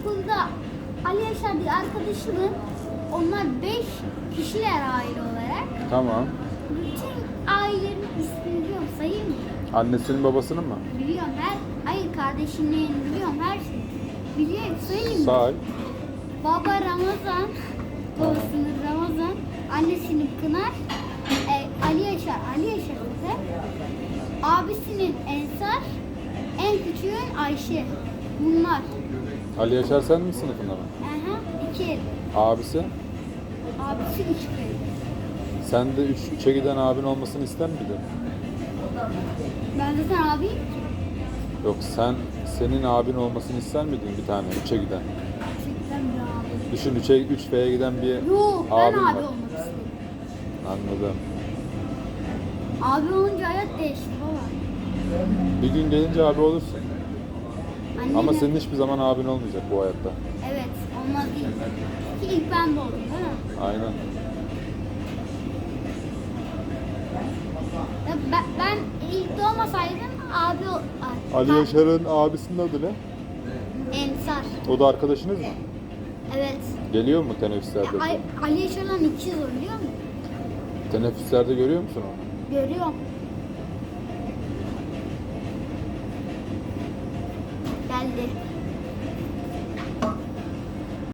okulda Ali Yaşar diye arkadaşımın onlar beş kişiler aile olarak. Tamam. Bütün ailelerin ismini biliyorum sayayım mı? Annesinin babasının mı? Biliyorum her, hayır kardeşinin biliyorum her şeyi. Biliyorum sayayım mı? Say. Baba Ramazan, babasının Ramazan, annesinin Pınar, e, Ali Yaşar, Ali Yaşar ise abisinin Ensar, en küçüğün Ayşe. Bunlar. Ali Yaşar sen mi sınıfında mı? Aha, iki. Abisi? Abisi üç kere. Sen de üç, üçe giden abin olmasını ister miydin? Ben zaten abiyim ki. Yok sen senin abin olmasını ister miydin bir tane üçe giden? Gerçekten bir abi. Düşün üçe, üç F'ye giden bir Yok ben abin abi var. olmak istedim. Anladım. Abi olunca hayat değişti baba. Bir gün gelince abi olursun. Annem Ama senin hiçbir zaman abin olmayacak bu hayatta. Evet olmaz değil. Ki ilk ben doğdum değil mi? Aynen. Ya Ben, ben ilk doğmasaydım abi ol- Ay, Ali ben- Yaşar'ın abisinin adı ne? Ensar. O da arkadaşınız mı? Evet. Geliyor mu teneffüslerde? Ay, Ali Yaşar'la ikiz o biliyor musun? Teneffüslerde görüyor musun onu? Görüyorum. Geldi.